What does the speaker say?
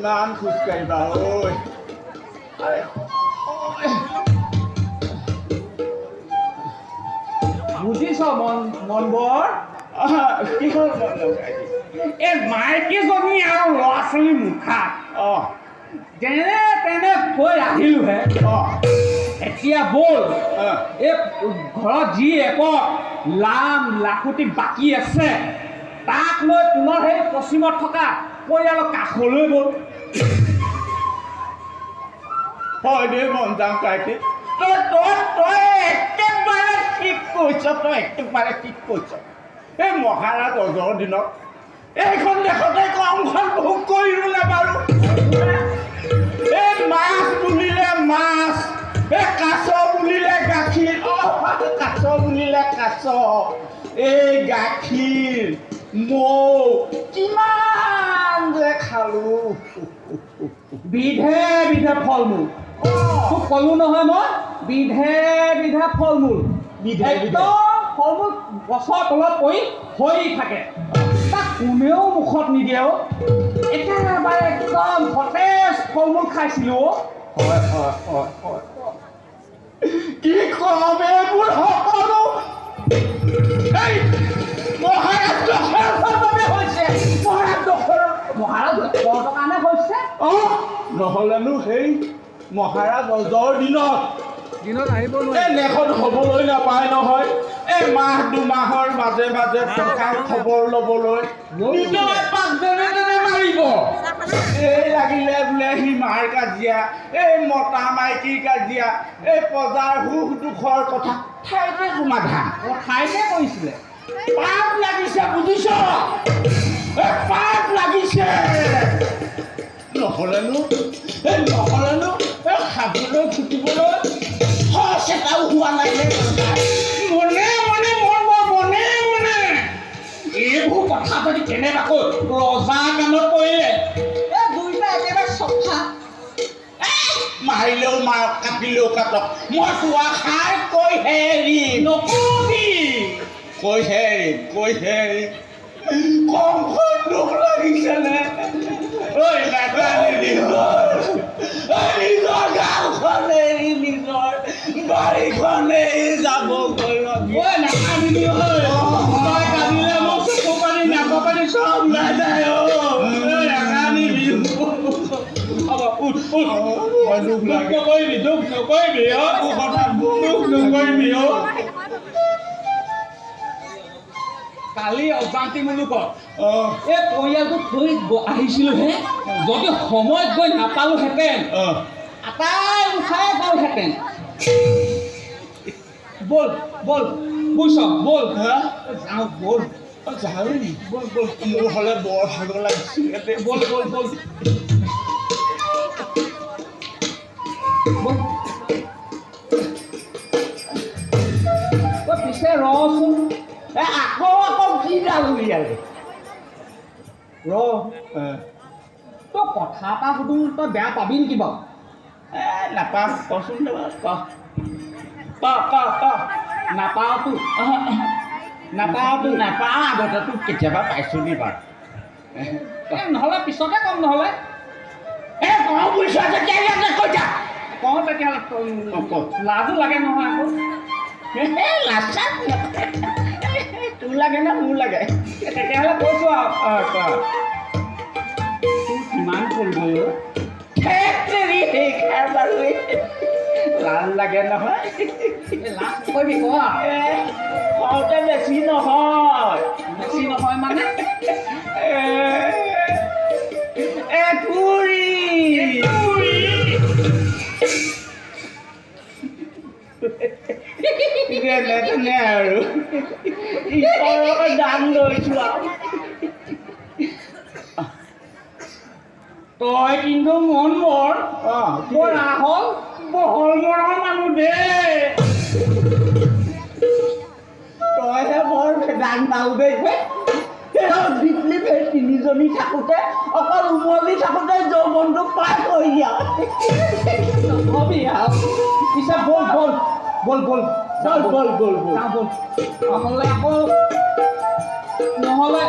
খোজকাঢ়িবা ঐ আৰে, বুজিছ মন মন লগাই এই মাইকীজনী আৰু ল'ৰা ছোৱালী মুখা অঁ যেনে তেনে কৈ আহিলোহে অঁ এতিয়া ব'ল এই ঘৰত যি একক লাম লাখুটি বাকী আছে তাক লৈ পুনৰ সেই পশ্চিমত থকা পৰিয়ালৰ কাষলৈ গ'ল হয় দেই মন যাম কাইটি তই তই তই একেবাৰে ঠিক কৈছ তই একেবাৰে ঠিক কৈছ এই মহাৰাজ অজৰ দিনত এইখন দেশতে কমখন ভোগ কৰিলোনে বাৰু এই মাছ বুলিলে মাছ এই কাছ বুলিলে গাখীৰ কাছ বুলিলে কাছ এই গাখীৰ মৌ কিমান বিধে বিধে ফল মূল তোক ক'লো নহয় মই বিধে বিধে ফল মূল। একদম ফল মূল গছৰ তলত পৰি সৰি থাকে। তাক কোনেও মুখত নিদিয়ে অ' একেবাৰে একদম সতেজ ফল মূল খাইছিলোঁ অ' হয় হয় হয় হয় কি কম অঁ নহ'লেনো সেই মহাৰাজ অজৰ দিনত। দিনত আহিব লেখন হ'বলৈ নাপায় নহয়। এই মাহ দুমাহৰ মাজে মাজে টকাৰ খবৰ ল'বলৈ। মাৰিব। এই লাগিলে বোলে সীমাৰ কাজিয়া এই মতা মাইকীৰ কাজিয়া এই প্ৰজাৰ সুখ দুখৰ কথা। ঠাইতে সমাধান। ঠাইতে কৰিছিলে। পাপ লাগিছে বুজিছ? পাপ লাগিছে। নহ'লেনো নহ'লেনো খাবলৈ ফুটিবলৈ? সচ এটাও হোৱা নাই মনে মনে, মন বৰ মনে মনে। এইবোৰ কথা যদি কেনেবাকৈ ৰজা কাণত পৰিলে। এই দুইটা একেবাৰে চফা। মাৰিলেও মাৰক, কাটিলেও কাটক। মই চোৱা খাই কৈহে এৰিম নকবি। কৈহে এৰিম কৈহে এৰিম কমখন দুখ লাগিছেনে? ওই নাকানি রিসর্ট রিসর্ট গাঁওখনে রিসর্ট বাড়িখনে যাব গৈ ওই নাকানি হয় তই কান্দিলে মোক চকু পানী নাক পানী চব নাই যায় ঐ নাকানি উঠ উঠ দুখ নকৰিবি দুখ নকৰিবি অ কথা দুখ নকৰিবি অ কালি অজান্তি মুলুকত অঁ এই পৰিয়ালটো থৈ গ- আহিছিলোহে যদি সময়ত গৈ নাপালোহেঁতেন আটাই উঠাই গ'লহেঁতেন ব'ল ব'ল বুজিছ ব'ল। হা? যাওঁ ব'ল। যাওঁ নি? ব'ল ব'ল। মোৰ হ'লে বৰ ভাগৰ লাগিছিলে ব'ল ব'ল ব'ল। ব'ল। পিছে ৰচোন। এ আকৌ। উলিয়ালে ৰ তই কথা এটা সুধো তই বেয়া পাবি নেকি বাৰু এ নাপাম কচোন ক নাপাওঁতো নাপাওঁতো নাপাওঁ আগতেতো কেতিয়াবা পাইছোঁ নি বাৰু নহ'লে পিছতে কম নহ'লে এ কওঁ বুজিছ যেতিয়া কৈ যা কওঁ তেতিয়াহ'লে লাজো লাগে নহয় আকৌ এ টু লাগে না উ লাগে তেতিয়াহ'লে কৈছো কিমান কৰিলো লাল লাগে নহয় বেছি নহয় বেছি নহয় মানে যেনে তেনে আৰু ঈশ্বৰৰ দান লৈছোঁ আৰু তই কিন্তু মন মৰ বৰ আহল বহল মনৰ মানুহ দেই তইহে বৰ দান পাওঁ দেই দিপলি ফেৰ তিনিজনী থাকোঁতে অকল উমলি থাকোঁতে যৌৱনটো পাৰ কৰি দিয়া নকবি আৰু পিছে ব'ল ব'ল ব'ল ব'ল। ব'ল ব'ল। ব'ল ব'ল ব'ল। নহ'লে আকৌ নহ'লে